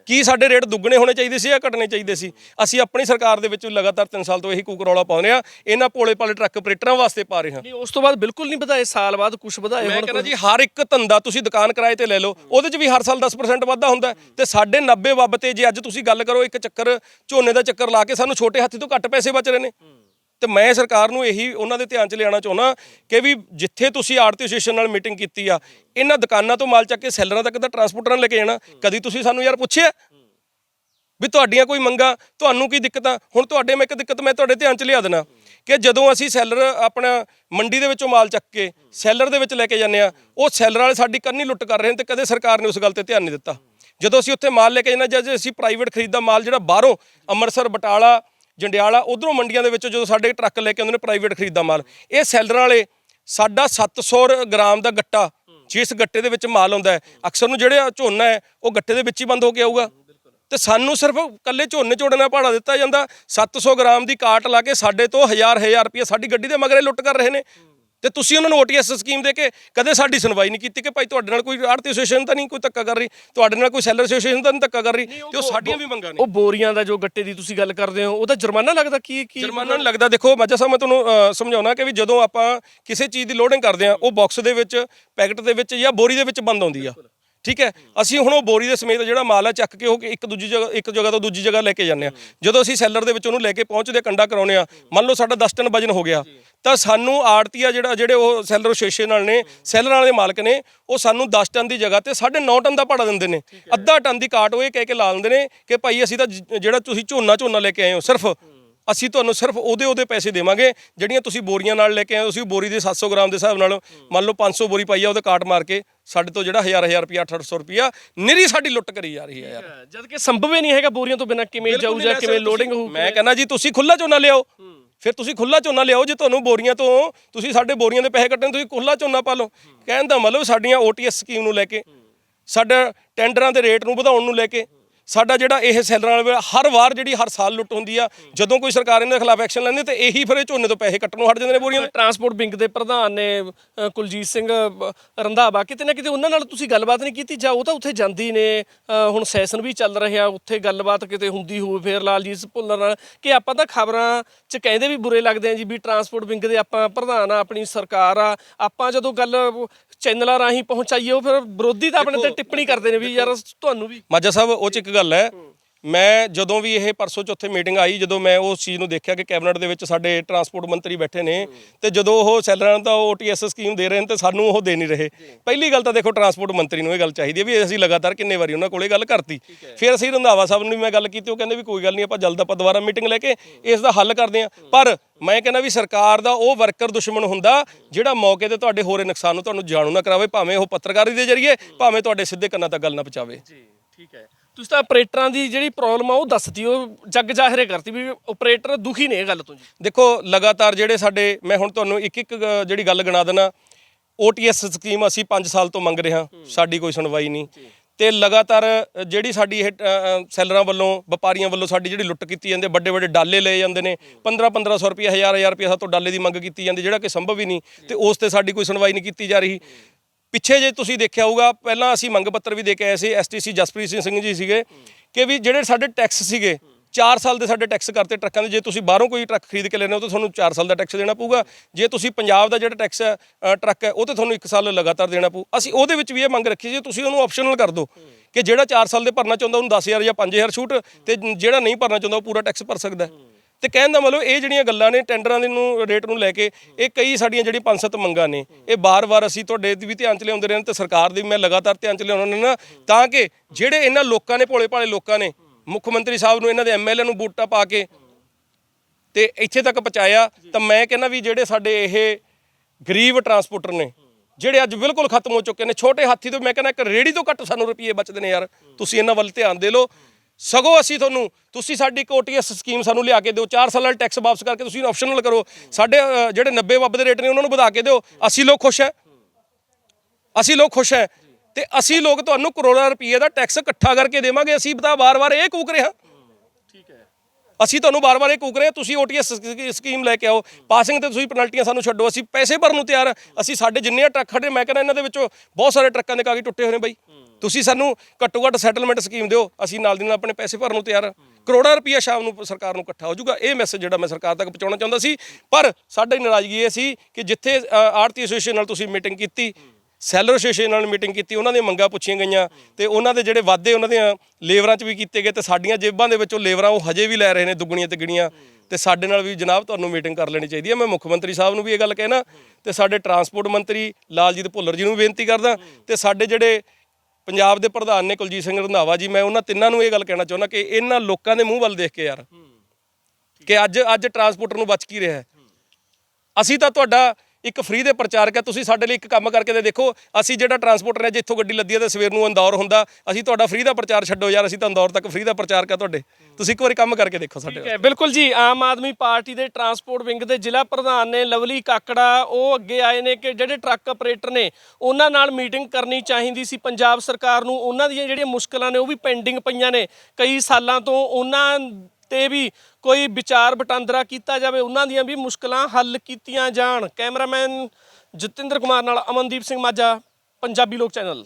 ਕੀ ਸਾਡੇ ਰੇਟ ਦੁੱਗਣੇ ਹੋਣੇ ਚਾਹੀਦੇ ਸੀ ਜਾਂ ਘਟਣੇ ਚਾਹੀਦੇ ਸੀ? ਅਸੀਂ ਆਪਣੀ ਸਰਕਾਰ ਦੇ ਵਿੱਚ ਲਗਾਤਾਰ 3 ਸਾਲ ਤੋਂ ਇਹੀ ਕੂਕ ਰੌਲਾ ਪਾਉਂਦੇ ਆ ਇਹਨਾਂ ਭੋਲੇ ਭਾਲੇ ਟਰੱਕ ਆਪਰੇਟਰਾਂ ਵਾਸਤੇ ਪਾ ਰਹੇ ਹਾਂ। ਨਹੀਂ ਉਸ ਤੋਂ ਬਾਅਦ ਬਿਲਕੁਲ ਨਹੀਂ ਵਧਾਏ ਸਾਲ ਬਾਅਦ ਕੁਝ ਵਧਾਏ ਮੈਂ ਕਹਿੰਦਾ ਜੀ ਹਰ ਇੱਕ ਧੰਦਾ ਤੁਸੀਂ ਦੁਕਾਨ ਕਿਰਾਏ ਤੇ ਲੈ ਲਓ ਉਹਦੇ 'ਚ ਵੀ ਹਰ ਸਾਲ 10% ਵਾਧਾ ਹੁੰਦਾ ਤੇ ਸਾਡੇ 90 ਵੱਬ ਤੇ ਜੇ ਅੱਜ ਤੁਸੀਂ ਗੱਲ ਕਰੋ ਇੱਕ ਚੱਕਰ ਝੋਨੇ ਦਾ ਚੱਕਰ ਲਾ ਕੇ ਸਾਨੂੰ ਛੋਟੇ ਹਾਥੀ ਤੋਂ ਘੱਟ ਪੈਸੇ ਬਚ ਰਹੇ ਨੇ। ਤੇ ਮੈਂ ਸਰਕਾਰ ਨੂੰ ਇਹੀ ਉਹਨਾਂ ਦੇ ਧਿਆਨ 'ਚ ਲਿਆਉਣਾ ਚਾਹੁੰਦਾ ਕਿ ਵੀ ਜਿੱਥੇ ਤੁਸੀਂ ਆੜਤੀ ਐਸੋਸੀਏਸ਼ਨ ਨਾਲ ਮੀਟਿੰਗ ਕੀਤੀ ਆ, ਇਹਨਾਂ ਦੁਕਾਨਾਂ ਤੋਂ ਮਾਲ ਚੱਕ ਕੇ ਸੈਲਰਾਂ ਤੱਕ ਦਾ ਟਰਾਂਸਪੋਰਟਰਾਂ ਨੂੰ ਲੈ ਕੇ ਜਾਣਾ। ਕਦੀ ਤੁਸੀਂ ਸਾਨੂੰ ਯਾਰ ਪੁੱਛਿਆ? ਵੀ ਤੁਹਾਡੀਆਂ ਕੋਈ ਮੰਗਾਂ, ਤੁਹਾਨੂੰ ਕੀ ਦਿੱਕਤਾਂ? ਹੁਣ ਤੁਹਾਡੇ ਮੈਂ ਇੱਕ ਦਿੱਕਤ ਮੈਂ ਤੁਹਾਡੇ ਧਿਆਨ 'ਚ ਲਿਆ ਦੇਣਾ ਕਿ ਜਦੋਂ ਅਸੀਂ ਸੈਲਰ ਆਪਣਾ ਮੰਡੀ ਦੇ ਵਿੱਚੋਂ ਮਾਲ ਚੱਕ ਕੇ ਸੈਲਰ ਦੇ ਵਿੱਚ ਲੈ ਕੇ ਜਾਂਦੇ ਆ, ਉਹ ਸੈਲਰ ਵਾਲੇ ਸਾਡੀ ਕੰਨੀ ਲੁੱਟ ਕਰ ਰਹੇ ਨੇ ਤੇ ਕਦੇ ਸਰਕਾਰ ਨੇ ਉਸ ਗੱਲ ਤੇ ਧਿਆਨ ਨਹੀਂ ਦਿੱਤਾ। ਜਦੋਂ ਅਸੀਂ ਉੱਥੇ ਮਾਲ ਲੈ ਕੇ ਜਾਂਦੇ ਜੇ ਅਸੀਂ ਪ੍ਰਾਈਵੇਟ ਖਰੀਦਾ ਮਾਲ ਜਿਹੜਾ ਬਾਹਰੋਂ ਅੰਮ੍ਰਿਤਸਰ, ਬਟਾਲਾ ਜੰਡਿਆਲਾ ਉਧਰੋਂ ਮੰਡੀਆਂ ਦੇ ਵਿੱਚੋਂ ਜਦੋਂ ਸਾਡੇ ਟਰੱਕ ਲੈ ਕੇ ਆਉਂਦੇ ਨੇ ਪ੍ਰਾਈਵੇਟ ਖਰੀਦਾ ਮਾਲ, ਇਹ ਸੈਲਰਾਂ ਵਾਲੇ ਸਾਡਾ 700 ਗ੍ਰਾਮ ਦਾ ਗੱਟਾ, ਜਿਸ ਗੱਟੇ ਦੇ ਵਿੱਚ ਮਾਲ ਆਉਂਦਾ ਹੈ, ਅਕਸਰ ਨੂੰ ਜਿਹੜੇ ਝੋਨਾ ਹੈ, ਉਹ ਗੱਟੇ ਦੇ ਵਿੱਚ ਹੀ ਬੰਦ ਹੋ ਕੇ ਆਊਗਾ। ਤੇ ਸਾਨੂੰ ਸਿਰਫ ਕੱਲੇ ਝੋਨੇ ਝੋੜੇ ਨਾਲ ਭਾੜਾ ਦਿੱਤਾ ਜਾਂਦਾ 700 ਗ੍ਰਾਮ ਦੀ ਕਾਟ ਲਾ ਕੇ ਸਾਡੇ ਤੋਂ ਹਜ਼ਾਰ ਹਜ਼ਾਰ ਰੁਪਏ ਸਾਡੀ ਗੱਡੀ ਦੇ ਮਗਰੇ ਲੁੱਟ ਕਰ ਰਹੇ ਨੇ। ਤੇ ਤੁਸੀਂ ਉਹਨਾਂ ਨੂੰ ਓਟੀਐਸ ਸਕੀਮ ਦੇ ਕੇ ਕਦੇ ਸਾਡੀ ਸੁਣਵਾਈ ਨਹੀਂ ਕੀਤੀ ਕਿ ਭਾਈ ਤੁਹਾਡੇ ਨਾਲ ਕੋਈ ਆੜਤੀ ਐਸੋਸੀਏਸ਼ਨ ਤਾਂ ਨਹੀਂ ਕੋਈ ਧੱਕਾ ਕਰ ਰਹੀ ਤੁਹਾਡੇ ਨਾਲ ਕੋਈ ਸੈਲਰ ਐਸੋਸੀਏਸ਼ਨ ਤਾਂ ਨਹੀਂ ਧੱਕਾ ਕਰ ਰਹੀ ਤੇ ਉਹ ਸਾਡੀਆਂ ਵੀ ਮੰਗਾਂ ਨੇ ਉਹ ਬੋਰੀਆਂ ਦਾ ਜੋ ਗੱਟੇ ਦੀ ਤੁਸੀਂ ਗੱਲ ਕਰਦੇ ਹੋ ਉਹਦਾ ਜੁਰਮਾਨਾ ਲੱਗਦਾ ਕੀ ਕੀ ਜੁਰਮਾਨਾ ਨਹੀਂ ਲੱਗਦਾ। ਦੇਖੋ ਮਾਜਾ ਸਾਹਿਬ ਮੈਂ ਤੁਹਾਨੂੰ ਸਮਝਾਉਣਾ ਕਿ ਵੀ ਜਦੋਂ ਆਪਾਂ ਕਿਸੇ ਚੀਜ਼ ਦੀ ਲੋਡਿੰਗ ਕਰਦੇ ਆ ਉਹ ਬਾਕਸ ਦੇ ਵਿੱਚ ਪੈਕਟ ਦੇ ਵਿੱਚ ਜਾਂ ਬੋਰੀ ਦੇ ਵਿੱਚ ਬੰਦ ਆਉਂਦੀ ਆ। ਠੀਕ ਹੈ? ਅਸੀਂ ਹੁਣ ਉਹ ਬੋਰੀ ਦੇ ਸਮੇਤ ਜਿਹੜਾ ਮਾਲ ਆ ਚੱਕ ਕੇ ਉਹ ਇੱਕ ਦੂਜੀ ਜਗ੍ਹਾ ਇੱਕ ਜਗ੍ਹਾ ਤੋਂ ਦੂਜੀ ਜਗ੍ਹਾ ਲੈ ਕੇ ਜਾਂਦੇ ਆ ਜਦੋਂ ਅਸੀਂ ਸੈਲਰ ਦੇ ਵਿੱਚ ਉਹਨੂੰ ਲੈ ਕੇ ਪਹੁੰਚਦੇ ਕੰਡਾ ਕਰਾਉਨੇ ਆ ਮੰਨ ਲਓ ਸਾਡਾ 10 ਟਨ ਵਜਨ ਹੋ ਗਿਆ। ਤਾਂ ਸਾਨੂੰ ਆੜਤੀਆ ਜਿਹੜਾ ਜਿਹੜੇ ਉਹ ਸੈਲਰ ਐਸੋਸੀਏਸ਼ਨ ਨਾਲ ਨੇ ਸੈਲਰ ਵਾਲੇ ਮਾਲਕ ਨੇ ਉਹ ਸਾਨੂੰ 10 ਟਨ ਦੀ ਜਗ੍ਹਾ ਤੇ 9.5 ਟਨ ਦਾ ਭਾੜਾ ਦਿੰਦੇ ਨੇ। ਅੱਧਾ ਟਨ ਦੀ ਕਾਟ ਉਹ ਇਹ ਕਹਿ ਕੇ ਲਾ ਦਿੰਦੇ ਨੇ ਕਿ ਭਾਈ ਅਸੀਂ ਤਾਂ ਜਿਹੜਾ ਤੁਸੀਂ ਝੋਨਾ ਝੋਨਾ ਲੈ ਕੇ ਆਏ ਹੋ ਸਿਰਫ ਅਸੀਂ ਤੁਹਾਨੂੰ ਸਿਰਫ ਉਹਦੇ ਉਹਦੇ ਪੈਸੇ ਦੇਵਾਂਗੇ ਜਿਹੜੀਆਂ ਤੁਸੀਂ ਬੋਰੀਆਂ ਨਾਲ ਲੈ ਕੇ ਆਏ ਹੋ ਤੁਸੀਂ ਬੋਰੀ ਦੇ 700 ਗ੍ਰਾਮ ਦੇ ਹਿਸਾਬ ਨਾਲ ਮੰਨ ਲਓ 500 ਬੋਰੀ ਪਾਈ ਆ ਉਹਦੇ ਕਾਟ ਮਾਰ ਕੇ ਸਾਡੇ ਤੋਂ ਜਿਹੜਾ 1000 1000 ਰੁਪਿਆ 800 ਰੁਪਿਆ ਨਿਰੀ ਸਾਡੀ ਲੁੱਟ ਕਰੀ ਜਾ ਰਹੀ ਹੈ ਯਾਰ। ਜਦ ਕਿ ਸੰਭਵ ਹੀ ਨਹੀਂ ਹੈਗਾ ਬੋਰੀਆਂ ਤੋਂ ਬਿਨਾਂ ਕਿਵੇਂ ਜਾਊ ਜਾਂ ਕਿਵੇਂ ਲੋਡਿੰਗ ਹੋਊ ਮੈਂ ਕਹਿੰਦਾ ਜੀ ਤੁਸੀਂ ਖੁੱਲਾ ਝੋਨਾ ਲਿਆਓ। ਫਿਰ ਤੁਸੀਂ ਖੁੱਲਾ ਝੋਨਾ ਲਿਆਓ ਜੇ ਤੁਹਾਨੂੰ ਬੋਰੀਆਂ ਤੋਂ ਤੁਸੀਂ ਸਾਡੇ ਬੋਰੀਆਂ ਦੇ ਪੈਸੇ ਕੱਟਣੇ ਤੁਸੀਂ ਖੁੱਲਾ ਝੋਨਾ ਪਾ ਲਓ। ਕਹਿਣ ਦਾ ਮਤਲਬ ਸਾਡੀਆਂ ਓਟੀਐਸ ਸਕੀਮ ਨੂੰ ਲੈ ਕੇ, ਸਾਡਾ ਟੈਂਡਰਾਂ ਦੇ ਰੇਟ ਨੂੰ ਵਧਾਉਣ ਨੂੰ ਲੈ ਕੇ ਸਾਡਾ ਜਿਹੜਾ ਇਹ ਸੈਲਰਾਂ ਵਾਲਾ ਹਰ ਵਾਰ ਜਿਹੜੀ ਹਰ ਸਾਲ ਲੁੱਟ ਹੁੰਦੀ ਆ, ਜਦੋਂ ਕੋਈ ਸਰਕਾਰ ਇਹਨਾਂ ਦੇ ਖਿਲਾਫ ਐਕਸ਼ਨ ਲੈਂਦੀ ਤੇ ਇਹੀ ਫਿਰ ਝੋਨੇ ਤੋਂ ਪੈਸੇ ਕੱਟਣੋਂ ਹਟ ਜਾਂਦੇ ਨੇ ਬੋਰੀਆਂ ਟਰਾਂਸਪੋਰਟ ਵਿੰਗ ਦੇ ਪ੍ਰਧਾਨ ਨੇ ਕੁਲਜੀਤ ਸਿੰਘ ਰੰਧਾਵਾ, ਕਿਤੇ ਨਾ ਕਿਤੇ ਉਹਨਾਂ ਨਾਲ ਤੁਸੀਂ ਗੱਲਬਾਤ ਨਹੀਂ ਕੀਤੀ, ਜਾਂ ਉਹ ਤਾਂ ਉੱਥੇ ਜਾਂਦੀ ਨੇ ਹੁਣ ਸੈਸ਼ਨ ਵੀ ਚੱਲ ਰਿਹਾ, ਉੱਥੇ ਗੱਲਬਾਤ ਕਿਤੇ ਹੁੰਦੀ ਹੋਵੇ ਫੇਰ ਲਾਲਜੀਤ ਭੁੱਲਰ ਨਾਲ, ਕਿ ਆਪਾਂ ਤਾਂ ਖਬਰਾਂ 'ਚ ਕਹਿੰਦੇ ਵੀ ਬੁਰੇ ਲੱਗਦੇ ਆ ਜੀ, ਵੀ ਟਰਾਂਸਪੋਰਟ ਵਿੰਗ ਦੇ ਆਪਾਂ ਪ੍ਰਧਾਨ ਆ, ਆਪਣੀ ਸਰਕਾਰ ਆ, ਆਪਾਂ ਜਦੋਂ ਗੱਲ ਚੈਨਲਾਂ ਰਾਹੀਂ ਪਹੁੰਚਾਈਏ ਉਹ ਫਿਰ ਵਿਰੋਧੀ ਤਾਂ ਆਪਣੇ ਤੇ ਟਿੱਪਣੀ ਕਰਦੇ ਨੇ ਵੀ ਯਾਰ ਤੁਹਾਨੂੰ ਵੀ। ਮਾਜਾ ਸਾਹਿਬ ਉਹ ਚ ਇੱਕ ਗੱਲ ਹੈ। ਮੈਂ ਜਦੋਂ ਵੀ ਇਹ ਪਰਸੋਂ ਚੌਥੇ ਮੀਟਿੰਗ ਆਈ ਜਦੋਂ ਮੈਂ ਉਸ ਚੀਜ਼ ਨੂੰ ਦੇਖਿਆ ਕਿ ਕੈਬਨਿਟ ਦੇ ਵਿੱਚ ਸਾਡੇ ਟਰਾਂਸਪੋਰਟ ਮੰਤਰੀ ਬੈਠੇ ਨੇ ਤੇ ਜਦੋਂ ਉਹ ਸੈਲਰਾਂ ਨੂੰ ਤਾਂ ਓਟੀਐਸ ਸਕੀਮ ਦੇ ਰਹੇ ਨੇ ਤੇ ਸਾਨੂੰ ਉਹ ਦੇ ਨਹੀਂ ਰਹੇ। ਪਹਿਲੀ ਗੱਲ ਤਾਂ ਦੇਖੋ ਟਰਾਂਸਪੋਰਟ ਮੰਤਰੀ ਨੂੰ ਇਹ ਗੱਲ ਚਾਹੀਦੀ ਹੈ ਵੀ ਅਸੀਂ ਲਗਾਤਾਰ ਕਿੰਨੇ ਵਾਰੀ ਉਹਨਾਂ ਕੋਲੇ ਗੱਲ ਕਰਤੀ। ਫਿਰ ਅਸੀਂ ਰੰਧਾਵਾ ਸਾਹਿਬ ਨੂੰ ਵੀ ਮੈਂ ਗੱਲ ਕੀਤੀ ਉਹ ਕਹਿੰਦੇ ਵੀ ਕੋਈ ਗੱਲ ਨਹੀਂ ਆਪਾਂ ਜਲਦ ਆਪਾਂ ਦੁਬਾਰਾ ਮੀਟਿੰਗ ਲੈ ਕੇ ਇਸ ਦਾ ਹੱਲ ਕਰਦੇ ਹਾਂ। ਪਰ ਮੈਂ ਕਹਿੰਦਾ ਵੀ ਸਰਕਾਰ ਦਾ ਉਹ ਵਰਕਰ ਦੁਸ਼ਮਣ ਹੁੰਦਾ ਜਿਹੜਾ ਮੌਕੇ ਤੇ ਤੁਹਾਡੇ ਹੋਰੇ ਨੁਕਸਾਨ ਨੂੰ ਤੁਹਾਨੂੰ ਜਾਣੂ ਨਾ ਕਰਾਵੇ ਭਾਵੇਂ ਉਹ ਪੱਤਰਕਾਰੀ ਦੇ ਜ਼ਰੀਏ ਭਾਵੇਂ ਤੁਹਾਡੇ ਸਿੱਧੇ ਕੰਨਾਂ ਤੱਕ ਗੱਲ ਨਾ ਪਹੁੰਚਾਵੇ। ਜੀ ਠੀਕ ਹੈ। ਤੁਸੀਂ ਤਾਂ ਆਪਰੇਟਰਾਂ ਦੀ ਜਿਹੜੀ ਪ੍ਰੋਬਲਮ ਆ ਉਹ ਦੱਸਤੀ ਉਹ ਜੱਗ ਜ਼ਾਹਿਰੇ ਕਰਤੀ ਵੀ ਆਪਰੇਟਰ ਦੁਖੀ ਨੇ ਇਹ ਗੱਲ ਤੋਂ ਜੀ। ਦੇਖੋ ਲਗਾਤਾਰ ਜਿਹੜੇ ਸਾਡੇ ਮੈਂ ਹੁਣ ਤੁਹਾਨੂੰ ਇੱਕ ਇੱਕ ਜਿਹੜੀ ਗੱਲ ਗਿਣਾ ਦੇਣਾ OTS ਸਕੀਮ ਅਸੀਂ 5 ਸਾਲ ਤੋਂ ਮੰਗ ਰਹੇ ਹਾਂ ਸਾਡੀ ਕੋਈ ਸੁਣਵਾਈ ਨਹੀਂ। ਤੇ ਲਗਾਤਾਰ ਜਿਹੜੀ ਸਾਡੀ ਇਹ ਸੈਲਰਾਂ ਵੱਲੋਂ ਵਪਾਰੀਆਂ ਵੱਲੋਂ ਸਾਡੀ ਜਿਹੜੀ ਲੁੱਟ ਕੀਤੀ ਜਾਂਦੀ ਵੱਡੇ ਵੱਡੇ ਡਾਲੇ ਲਏ ਜਾਂਦੇ ਨੇ 15 1500 ਰੁਪਏ 1000 1000 ਰੁਪਏ ਸਾਤੋਂ ਡਾਲੇ ਦੀ ਮੰਗ ਕੀਤੀ ਜਾਂਦੀ ਜਿਹੜਾ ਕਿ ਸੰਭਵ ਹੀ ਨਹੀਂ ਤੇ ਉਸ ਤੇ ਸਾਡੀ ਕੋਈ ਸੁਣਵਾਈ ਨਹੀਂ ਕੀਤੀ ਜਾ ਰਹੀ। ਪਿੱਛੇ ਜੇ ਤੁਸੀਂ ਦੇਖਿਆ ਹੋਊਗਾ, ਪਹਿਲਾਂ ਅਸੀਂ ਮੰਗ ਪੱਤਰ ਵੀ ਦੇ ਕੇ ਆਏ ਸੀ ਐਸਟੀਸੀ ਜਸਪ੍ਰੀਤ ਸਿੰਘ ਜੀ ਸੀਗੇ, ਕਿ ਵੀ ਜਿਹੜੇ ਸਾਡੇ ਟੈਕਸ ਸੀਗੇ 4 ਸਾਲ ਦੇ ਸਾਡੇ ਟੈਕਸ ਕਰਤੇ ਟਰੱਕਾਂ ਦੇ, ਜੇ ਤੁਸੀਂ ਬਾਹਰੋਂ ਕੋਈ ਟਰੱਕ ਖਰੀਦ ਕੇ ਲੈਣੇ ਹੋ, ਤਾਂ ਤੁਹਾਨੂੰ 4 ਸਾਲ ਦਾ ਟੈਕਸ ਦੇਣਾ ਪਊਗਾ। ਜੇ ਤੁਸੀਂ ਪੰਜਾਬ ਦਾ ਜਿਹੜਾ ਟੈਕਸ ਹੈ ਟਰੱਕ ਹੈ, ਉਹ ਤੇ ਤੁਹਾਨੂੰ 1 ਸਾਲ ਲਗਾਤਾਰ ਦੇਣਾ ਪਊ। ਅਸੀਂ ਉਹਦੇ ਵਿੱਚ ਵੀ ਇਹ ਮੰਗ ਰੱਖੀ ਸੀ, ਤੁਸੀਂ ਉਹਨੂੰ ਆਪਸ਼ਨਲ ਕਰ ਦਿਓ, ਕਿ ਜਿਹੜਾ 4 ਸਾਲ ਦੇ ਭਰਨਾ ਚਾਹੁੰਦਾ, ਉਹਨੂੰ 10000 ਜਾਂ 5000 ਛੂਟ, ਤੇ ਜਿਹੜਾ ਨਹੀਂ ਭਰਨਾ ਚਾਹੁੰਦਾ, ਉਹ ਪੂਰਾ ਟੈਕਸ ਭਰ ਸਕਦਾ ਤੇ ਕਹਿਣ ਦਾ ਮਤਲਬ ਇਹ ਜਿਹੜੀਆਂ ਗੱਲਾਂ ਨੇ ਟੈਂਡਰਾਂ ਦੇ ਨੂੰ ਰੇਟ ਨੂੰ ਲੈ ਕੇ, ਇਹ ਕਈ ਸਾਡੀਆਂ ਜਿਹੜੀ ਪੰਜ ਸੱਤ ਮੰਗਾਂ ਨੇ, ਇਹ ਬਾਰ-ਬਾਰ ਅਸੀਂ ਤੁਹਾਡੇ ਵੀ ਧਿਆਨ ਚ ਲਿਆਉਂਦੇ ਰਹਿੰਦੇ ਹਾਂ ਤੇ ਸਰਕਾਰ ਦੀ ਵੀ ਮੈਂ ਲਗਾਤਾਰ ਧਿਆਨ ਚ ਲਿਆਉਣਾ ਨੇ ਨਾ ਤਾਂ ਕਿ ਜਿਹੜੇ ਇਹਨਾਂ ਲੋਕਾਂ ਨੇ ਭੋਲੇ-ਭਾਲੇ ਲੋਕਾਂ ਨੇ, ਮੁੱਖ ਮੰਤਰੀ ਸਾਹਿਬ ਨੂੰ ਇਹਨਾਂ ਦੇ ਐਮਐਲਏ ਨੂੰ ਬੂਟਾ ਪਾ ਕੇ ਤੇ ਇੱਥੇ ਤੱਕ ਪਹੁੰਚਾਇਆ, ਤਾਂ ਮੈਂ ਕਹਿੰਦਾ ਵੀ ਜਿਹੜੇ ਸਾਡੇ ਇਹ ਗਰੀਬ ਟਰਾਂਸਪੋਰਟਰ ਨੇ, ਜਿਹੜੇ ਅੱਜ ਬਿਲਕੁਲ ਖਤਮ ਹੋ ਚੁੱਕੇ ਨੇ, ਛੋਟੇ ਹਾਥੀ ਤੋਂ ਮੈਂ ਕਹਿੰਦਾ ਇੱਕ ਰੇੜੀ ਤੋਂ ਘੱਟ ਸਾਨੂੰ ਰੁਪਏ ਬਚਦੇ ਨੇ ਯਾਰ, ਤੁਸੀਂ ਇਹਨਾਂ ਵੱਲ ਧਿਆਨ ਦੇ ਲਓ ਸਗੋਂ ਅਸੀਂ ਤੁਹਾਨੂੰ ਤੁਸੀਂ ਸਾਡੀ ਕੋਟੀਐਸ ਸਕੀਮ ਸਾਨੂੰ ਲਿਆ ਕੇ ਦਿਓ 4 ਸਾਲਾਂ ਦਾ ਟੈਕਸ ਵਾਪਸ ਕਰਕੇ ਤੁਸੀਂ ਆਪਸ਼ਨਲ ਕਰੋ। ਸਾਡੇ ਅ, ਜਿਹੜੇ 90 ਬੱਬ ਦੇ ਰੇਟ ਨੇ ਉਹਨਾਂ ਨੂੰ ਵਧਾ ਕੇ ਦਿਓ। ਅਸੀਂ ਲੋਕ ਖੁਸ਼ ਹੈ। ਅਸੀਂ ਲੋਕ ਖੁਸ਼ ਹੈ। ਤੇ ਅਸੀਂ ਲੋਕ ਤੁਹਾਨੂੰ ਕਰੋੜਾਂ ਰੁਪਏ ਦਾ ਟੈਕਸ ਇਕੱਠਾ ਕਰਕੇ ਦੇਵਾਂਗੇ। ਅਸੀਂ ਬਤਾ ਵਾਰ-ਵਾਰ ਇਹ ਕੂਕ ਰਹੇ ਹਾਂ। ਠੀਕ ਹੈ। ਅਸੀਂ ਤੁਹਾਨੂੰ ਬਾਰ-ਬਾਰ ਇਹ ਕੂਕ ਰਹੇ ਹਾਂ, ਤੁਸੀਂ ਓਟੀਐਸ ਸਕੀਮ ਲੈ ਕੇ ਆਓ। ਪਾਸਿੰਗ ਤੇ ਤੁਸੀਂ ਪੈਨਲਟੀਆਂ ਸਾਨੂੰ ਛੱਡੋ। ਅਸੀਂ ਪੈਸੇ ਭਰਨ ਨੂੰ ਤਿਆਰ ਹਾਂ। ਅਸੀਂ ਸਾਡੇ ਜਿੰਨੇ ਆ ਟਰੱਕ ਖੜੇ ਮੈਂ ਕਹਿੰਦਾ ਇਹਨਾਂ ਦੇ ਵਿੱਚੋਂ ਬਹੁਤ ਸਾਰੇ ਟਰੱਕਾਂ ਦੇ ਕਾਗਜ਼ ਟੁੱਟੇ ਹੋਏ ਨੇ ਬਾਈ। ਤੁਸੀਂ ਸਾਨੂੰ ਘੱਟੋ ਘੱਟ ਸੈਟਲਮੈਂਟ ਸਕੀਮ ਦਿਓ ਅਸੀਂ ਨਾਲ ਦੀ ਨਾਲ ਆਪਣੇ ਪੈਸੇ ਭਰਨ ਨੂੰ ਤਿਆਰ ਹਾਂ ਕਰੋੜਾਂ ਰੁਪਈਆ ਸ਼ਾਮ ਨੂੰ ਸਰਕਾਰ ਨੂੰ ਇਕੱਠਾ ਹੋ ਜਾਊਗਾ। ਇਹ ਮੈਸੇਜ ਜਿਹੜਾ ਮੈਂ ਸਰਕਾਰ ਤੱਕ ਪਹੁੰਚਾਉਣਾ ਚਾਹੁੰਦਾ ਸੀ। ਪਰ ਸਾਡੀ ਨਾਰਾਜ਼ਗੀ ਇਹ ਸੀ ਕਿ ਜਿੱਥੇ ਅ, ਆੜਤੀ ਐਸੋਸੀਏਸ਼ਨ ਨਾਲ ਤੁਸੀਂ ਮੀਟਿੰਗ ਕੀਤੀ ਸੈਲਰ ਐਸੋਸੀਏਸ਼ਨ ਨਾਲ ਮੀਟਿੰਗ ਕੀਤੀ ਉਹਨਾਂ ਦੀਆਂ ਮੰਗਾਂ ਪੁੱਛੀਆਂ ਗਈਆਂ ਤੇ ਉਹਨਾਂ ਦੇ ਜਿਹੜੇ ਵਾਅਦੇ ਉਹਨਾਂ ਦੀਆਂ ਲੇਬਰਾਂ 'ਚ ਵੀ ਕੀਤੇ ਗਏ ਤੇ ਸਾਡੀਆਂ ਜੇਬਾਂ ਦੇ ਵਿੱਚੋਂ ਲੇਬਰਾਂ ਉਹ ਹਜੇ ਵੀ ਲੈ ਰਹੇ ਨੇ ਦੁੱਗਣੀਆਂ ਤੇ ਗਿਣੀਆਂ। ਤੇ ਸਾਡੇ ਨਾਲ ਵੀ ਜਨਾਬ ਤੁਹਾਨੂੰ ਮੀਟਿੰਗ ਕਰ ਲੈਣੀ ਚਾਹੀਦੀ ਹੈ ਮੈਂ ਮੁੱਖ ਮੰਤਰੀ ਸਾਹਿਬ ਨੂੰ ਵੀ ਇਹ ਗੱਲ ਕਹਿਣਾ। ਤੇ ਸਾਡੇ ਟਰਾਂਸਪੋਰਟ ਮੰਤਰੀ ਲਾਲਜੀਤ ਭੁੱਲਰ ਜੀ ਨੂੰ ਵੀ ਬੇਨਤੀ ਕਰਦਾ। ਤੇ ਸਾਡੇ ਜਿਹੜੇ ਪੰਜਾਬ ਦੇ ਪ੍ਰਧਾਨ ਨੇ ਕੁਲਜੀਤ ਸਿੰਘ ਰੰਧਾਵਾ ਜੀ ਮੈਂ ਉਹਨਾਂ ਤਿੰਨਾਂ ਨੂੰ ਇਹ ਗੱਲ ਕਹਿਣਾ ਚਾਹੁੰਦਾ ਕਿ ਇਹਨਾਂ ਲੋਕਾਂ ਦੇ ਮੂੰਹ ਵੱਲ ਦੇਖ ਕੇ ਯਾਰ ਕਿ ਅੱਜ ਅੱਜ ਟਰਾਂਸਪੋਰਟਰ ਨੂੰ ਬਚ ਕੀ ਰਿਹਾ ਅਸੀਂ ਤਾਂ ਤੁਹਾਡਾ ਇੱਕ ਫ੍ਰੀ ਦੇ ਪ੍ਰਚਾਰਕ ਹੈ ਤੁਸੀਂ ਸਾਡੇ ਲਈ ਇੱਕ ਕੰਮ ਕਰਕੇ ਤੇ ਦੇਖੋ ਅਸੀਂ ਜਿਹੜਾ ਟਰਾਂਸਪੋਰਟਰ ਹੈ ਜਿੱਥੋਂ ਗੱਡੀ ਲੱਦੀ ਹੈ ਤੇ ਸਵੇਰ ਨੂੰ ਇੰਦੌਰ ਹੁੰਦਾ ਅਸੀਂ ਤੁਹਾਡਾ ਫ੍ਰੀ ਦਾ ਪ੍ਰਚਾਰ ਛੱਡੋ ਯਾਰ ਅਸੀਂ ਤਾਂ ਇੰਦੌਰ ਤੱਕ ਫ੍ਰੀ ਦਾ ਪ੍ਰਚਾਰਕ ਹੈ ਤੁਹਾਡੇ। ਤੁਸੀਂ ਇੱਕ ਵਾਰੀ ਕੰਮ ਕਰਕੇ ਦੇਖੋ ਸਾਡੇ ਠੀਕ ਹੈ ਬਿਲਕੁਲ ਜੀ ਆਮ ਆਦਮੀ ਪਾਰਟੀ ਦੇ ਟਰਾਂਸਪੋਰਟ ਵਿੰਗ ਦੇ ਜ਼ਿਲ੍ਹਾ ਪ੍ਰਧਾਨ ਨੇ ਲਵਲੀ ਕਾਕੜਾ ਉਹ ਅੱਗੇ ਆਏ ਨੇ ਕਿ ਜਿਹੜੇ ਟਰੱਕ ਆਪਰੇਟਰ ਨੇ ਉਹਨਾਂ ਨਾਲ ਮੀਟਿੰਗ ਕਰਨੀ ਚਾਹੀਦੀ ਸੀ। ਪੰਜਾਬ ਸਰਕਾਰ ਨੂੰ ਉਹਨਾਂ ਦੀਆਂ ਜਿਹੜੀਆਂ ਮੁਸ਼ਕਲਾਂ ਨੇ ਉਹ ਵੀ ਪੈਂਡਿੰਗ ਪਈਆਂ ਨੇ। ਕਈ ਸਾਲਾਂ ਤੋਂ ਉਹਨਾਂ ਤੇ ਵੀ ਕੋਈ ਵਿਚਾਰ ਵਟਾਂਦਰਾ ਕੀਤਾ ਜਾਵੇ, ਉਹਨਾਂ ਦੀਆਂ ਵੀ ਮੁਸ਼ਕਲਾਂ ਹੱਲ ਕੀਤੀਆਂ ਜਾਣ। ਕੈਮਰਾਮੈਨ ਜਤਿੰਦਰ ਕੁਮਾਰ ਨਾਲ ਅਮਨਦੀਪ ਸਿੰਘ ਮਾਝਾ, ਪੰਜਾਬੀ ਲੋਕ ਚੈਨਲ।